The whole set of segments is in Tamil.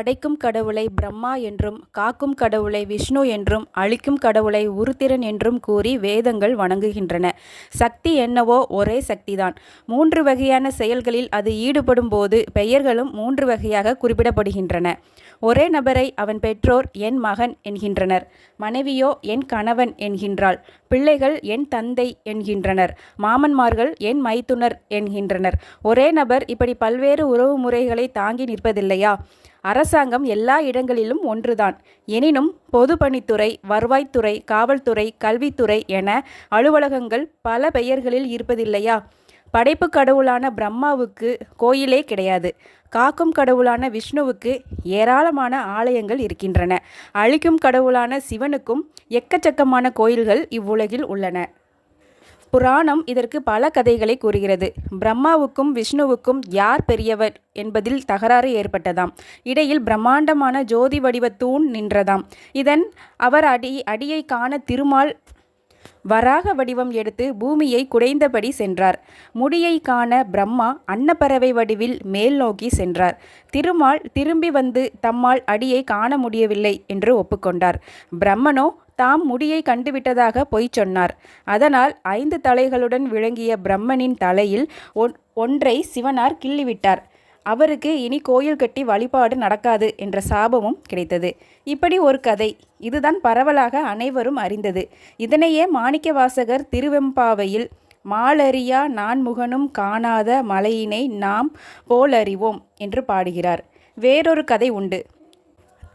படைக்கும் கடவுளை பிரம்மா என்றும் காக்கும் கடவுளை விஷ்ணு என்றும் அழிக்கும் கடவுளை உருத்திரன் என்றும் கூறி வேதங்கள் வணங்குகின்றன. சக்தி என்னவோ ஒரே சக்திதான். மூன்று வகையான செயல்களில் அது ஈடுபடும் போது பெயர்களும் மூன்று வகையாக குறிப்பிடப்படுகின்றன. ஒரே நபரை அவன் பெற்றோர் என் மகன் என்கின்றனர். மனைவியோ என் கணவன் என்கின்றாள். பிள்ளைகள் என் தந்தை என்கின்றனர். மாமன்மார்கள் என் மைத்துனர் என்கின்றனர். ஒரே நபர் இப்படி பல்வேறு உறவு முறைகளை தாங்கி நிற்பதில்லையா? அரசாங்கம் எல்லா இடங்களிலும் ஒன்றுதான். எனினும் பொதுப்பணித்துறை வருவாய்த்துறை காவல்துறை கல்வித்துறை என அலுவலகங்கள் பல பெயர்களில் இருப்பதில்லையா? படைப்பு கடவுளான பிரம்மாவுக்கு கோயிலே கிடையாது. காக்கும் கடவுளான விஷ்ணுவுக்கு ஏராளமான ஆலயங்கள் இருக்கின்றன. அழிக்கும் கடவுளான சிவனுக்கும் எக்கச்சக்கமான கோயில்கள் இவ்வுலகில் உள்ளன. புராணம் இதற்கு பல கதைகளை கூறுகிறது. பிரம்மாவுக்கும் விஷ்ணுவுக்கும் யார் பெரியவர் என்பதில் தகராறு ஏற்பட்டதாம். இடையில் பிரம்மாண்டமான ஜோதி வடிவ தூண் நின்றதாம். இதன் அவர் அடி அடியை காண திருமால் வராக வடிவம் எடுத்து பூமியை குடைந்தபடி சென்றார். முடியை காண பிரம்மா அன்னப்பறவை வடிவில் மேல் நோக்கி சென்றார். திருமால் திரும்பி வந்து தம்மால் அடியை காண முடியவில்லை என்று ஒப்புக்கொண்டார். பிரம்மனோ தாம் முடியை கண்டுவிட்டதாக பொய் சொன்னார். அதனால் ஐந்து தலைகளுடன் விளங்கிய பிரம்மனின் தலையில் ஒன்றை சிவனார் கிள்ளிவிட்டார். அவருக்கு இனி கோயில் கட்டி வழிபாடு நடக்காது என்ற சாபமும் கிடைத்தது. இப்படி ஒரு கதை. இதுதான் பரவலாக அனைவரும் அறிந்தது. இதனையே மாணிக்கவாசகர் திருவெம்பாவையில் மாலறியா நான்முகனும் காணாத மலையினை நாம் போலறிவோம் என்று பாடுகிறார். வேறொரு கதை உண்டு.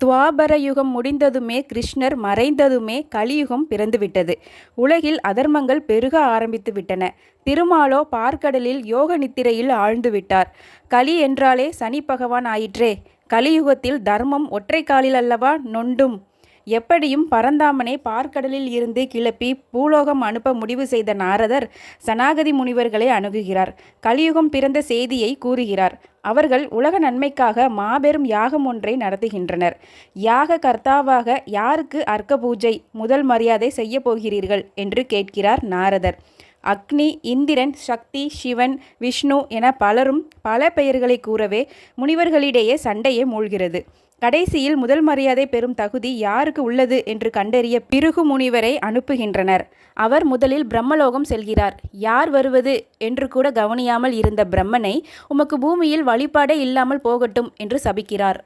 துவாபர யுகம் முடிந்ததுமே கிருஷ்ணர் மறைந்ததுமே கலியுகம் பிறந்துவிட்டது. உலகில் அதர்மங்கள் பெருக ஆரம்பித்து விட்டன. திருமாலோ பார்க்கடலில் யோக நித்திரையில் ஆழ்ந்து விட்டார் கலி என்றாலே சனி பகவான் ஆயிற்றே. கலியுகத்தில் தர்மம் ஒற்றை காலில் அல்லவா? நொண்டும். எப்படியும் பரந்தாமனை பார்க்கடலில் இருந்து கிளப்பி பூலோகம் அனுப்ப முடிவு செய்த நாரதர் சனாகதி முனிவர்களை அணுகுகிறார். கலியுகம் பிறந்த செய்தியை கூறுகிறார். அவர்கள் உலக நன்மைக்காக மாபெரும் யாகம் ஒன்றை நடத்துகின்றனர். யாக கர்த்தாவாக யாருக்கு அர்க்க பூஜை முதல் மரியாதை செய்ய போகிறீர்கள் என்று கேட்கிறார் நாரதர். அக்னி இந்திரன் சக்தி சிவன் விஷ்ணு என பலரும் பல பெயர்களை கூறவே முனிவர்களிடையே சண்டையே மூழ்கிறது. கடைசியில் முதல் மரியாதை பெறும் தகுதி யாருக்கு உள்ளது என்று கண்டறிய பிருகு முனிவரை அனுப்புகின்றனர். அவர் முதலில் பிரம்மலோகம் செல்கிறார். யார் வருவது என்று கூட கவனியாமல் இருந்த பிரம்மனை உமக்கு பூமியில் வழிபாடே இல்லாமல் போகட்டும் என்று சபிக்கிறார்.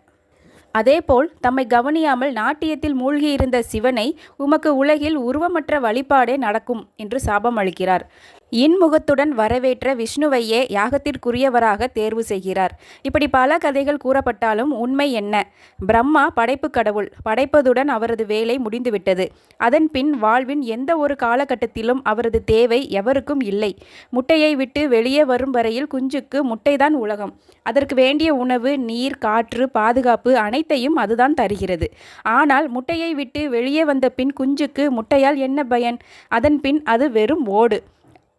அதேபோல் தம்மை கவனியாமல் நாட்டியத்தில் மூழ்கியிருந்த சிவனை உமக்கு உலகில் உருவமற்ற வழிபாடே நடக்கும் என்று சாபம் அளிக்கிறார் இன்முகத்துடன் வரவேற்ற விஷ்ணுவையே யாகத்திற்குரியவராக தேர்வு செய்கிறார். இப்படி பல கதைகள் கூறப்பட்டாலும் உண்மை என்ன? பிரம்மா படைப்பு கடவுள். படைப்பதுடன் அவரது வேலை முடிந்துவிட்டது. அதன் பின் வாழ்வின் எந்த ஒரு காலகட்டத்திலும் அவரது தேவை எவருக்கும் இல்லை. முட்டையை விட்டு வெளியே வரும் வரையில் குஞ்சுக்கு முட்டைதான் உலகம். அதற்கு வேண்டிய உணவு நீர் காற்று பாதுகாப்பு அனைத்தையும் அதுதான் தருகிறது. ஆனால் முட்டையை விட்டு வெளியே வந்த பின் குஞ்சுக்கு முட்டையால் என்ன பயன்? அதன் பின் அது வெறும் ஓடு.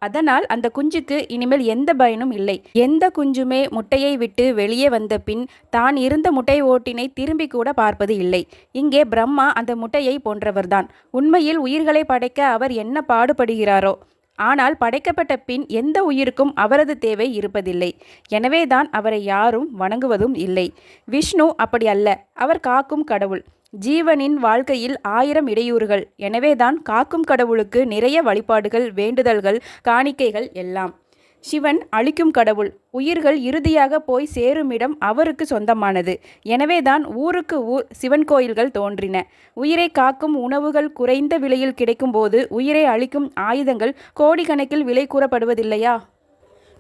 அதனால் அந்த குஞ்சுக்கு இனிமேல் எந்த பயனும் இல்லை. எந்த குஞ்சுமே முட்டையை விட்டு வெளியே வந்த பின் தான் இருந்த முட்டை ஓட்டினை திரும்பி கூட பார்ப்பது இல்லை. இங்கே பிரம்மா அந்த முட்டையை போன்றவர்தான். உண்மையில் உயிர்களை படைக்க அவர் என்ன பாடுபடுகிறாரோ? ஆனால் படைக்கப்பட்ட பின் எந்த உயிருக்கும் அவரது தேவை இருப்பதில்லை. எனவேதான் அவரை யாரும் வணங்குவதும் இல்லை. விஷ்ணு அப்படி அல்ல. அவர் காக்கும் கடவுள். ஜீவனின் வாழ்க்கையில் ஆயிரம் இடையூறுகள். எனவேதான் காக்கும் கடவுளுக்கு நிறைய வழிபாடுகள் வேண்டுதல்கள் காணிக்கைகள் எல்லாம். சிவன் அழிக்கும் கடவுள். உயிர்கள் இறுதியாக போய் சேருமிடம் அவருக்கு சொந்தமானது. எனவேதான் ஊருக்கு ஊர் சிவன் கோயில்கள் தோன்றின. உயிரை காக்கும் உணவுகள் குறைந்த விலையில் கிடைக்கும்போது உயிரை அழிக்கும் ஆயுதங்கள் கோடிக்கணக்கில் விலை கூறப்படுவதில்லையா?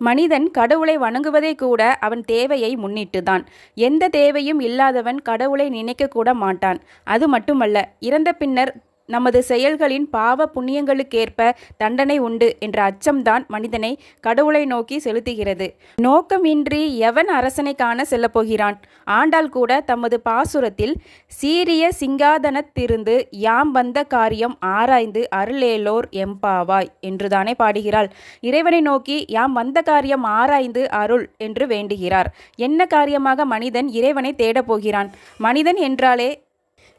மனிதன் கடவுளை வணங்குவதே கூட அவன் தேவையை முன்னிட்டுதான். எந்த தேவையும் இல்லாதவன் கடவுளை நினைக்க கூட மாட்டான். அது மட்டுமல்ல இறந்த பின்னர் நமது செயல்களின் பாவ புண்ணியங்களுக்கேற்ப தண்டனை உண்டு என்ற அச்சம்தான் மனிதனை கடவுளை நோக்கி செலுத்துகிறது. நோக்கமின்றி எவன் அரசனை காண செல்லப்போகிறான் ஆண்டாள் கூட தமது பாசுரத்தில் சீரிய சிங்காதனத்திருந்து யாம் வந்த காரியம் ஆராய்ந்து அருளேலோர் எம்பாவாய் என்றுதானே பாடுகிறாள். இறைவனை நோக்கி யாம் வந்த காரியம் ஆராய்ந்து அருள் என்று வேண்டுகிறார். என்ன காரியமாக மனிதன் இறைவனை தேடப் போகிறான்? மனிதன் என்றாலே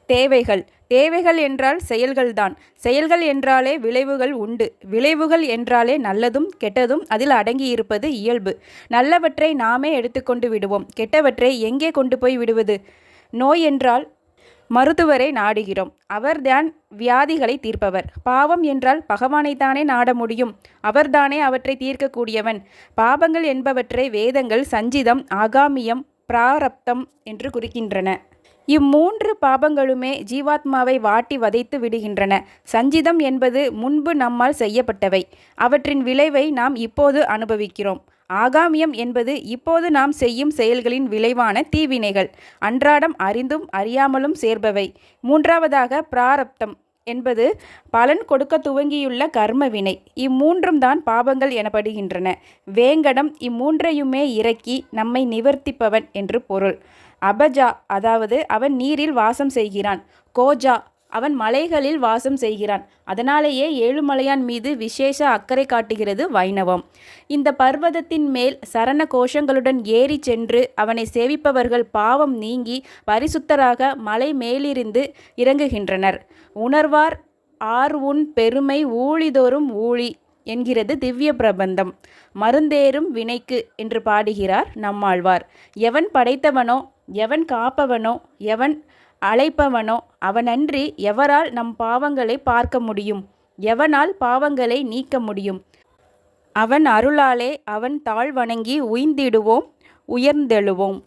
தேவைகள். தேவைகள் என்றால் செயல்கள்தான். செயல்கள் என்றாலே விளைவுகள் உண்டு. விளைவுகள் என்றாலே நல்லதும் கெட்டதும் அதில் அடங்கியிருப்பது இயல்பு. நல்லவற்றை நாமே எடுத்துக்கொண்டு விடுவோம். கெட்டவற்றை எங்கே கொண்டு போய் விடுவது? நோய் என்றால் மருத்துவரை நாடுகிறோம். அவர்தான் வியாதிகளை தீர்ப்பவர். பாவம் என்றால் பகவானைத்தானே நாட முடியும். அவர்தானே அவற்றை தீர்க்கக்கூடியவன். பாபங்கள் என்பவற்றை வேதங்கள் சஞ்சிதம் ஆகாமியம் பிராரப்தம் என்று குறிக்கின்றன. இம்மூன்று பாபங்களுமே ஜீவாத்மாவை வாட்டி வதைத்து விடுகின்றன. சஞ்சிதம் என்பது முன்பு நம்மால் செய்யப்பட்டவை. அவற்றின் விளைவை நாம் இப்போது அனுபவிக்கிறோம். ஆகாமியம் என்பது இப்போது நாம் செய்யும் செயல்களின் விளைவான தீவினைகள். அன்றாடம் அறிந்தும் அறியாமலும் சேர்பவை. மூன்றாவதாக பிராரப்தம். என்பது பலன் கொடுக்க துவங்கியுள்ள கர்ம வினை. இம்மூன்றும் தான் பாபங்கள் எனப்படுகின்றன. வேங்கடம் இம்மூன்றையுமே இறக்கி நம்மை நிவர்த்திப்பவன் என்று பொருள். அபஜா அதாவது அவன் நீரில் வாசம் செய்கிறான். கோஜா அவன் மலைகளில் வாசம் செய்கிறான். அதனாலேயே ஏழுமலையான் மீது விசேஷ அக்கறை காட்டுகிறது வைணவம். இந்த பர்வதத்தின் மேல் சரண கோஷங்களுடன் ஏறி சென்று அவனை சேவிப்பவர்கள் பாவம் நீங்கி பரிசுத்தராக மலை மேலிருந்து இறங்குகின்றனர். உணர்வார் ஆர் உன் பெருமை ஊழிதோறும் ஊழி என்கிறது திவ்ய பிரபந்தம். மருந்தேறும் வினைக்கு என்று பாடுகிறார் நம்மாழ்வார். எவன் படைத்தவனோ எவன் காப்பவனோ எவன் அழைப்பவனோ அவனன்றி எவரால் நம் பாவங்களை பார்க்க முடியும்? எவனால் பாவங்களை நீக்க முடியும்? அவன் அருளாலே அவன் தாழ் வணங்கி உய்ந்திடுவோம் உயர்ந்தெழுவோம்.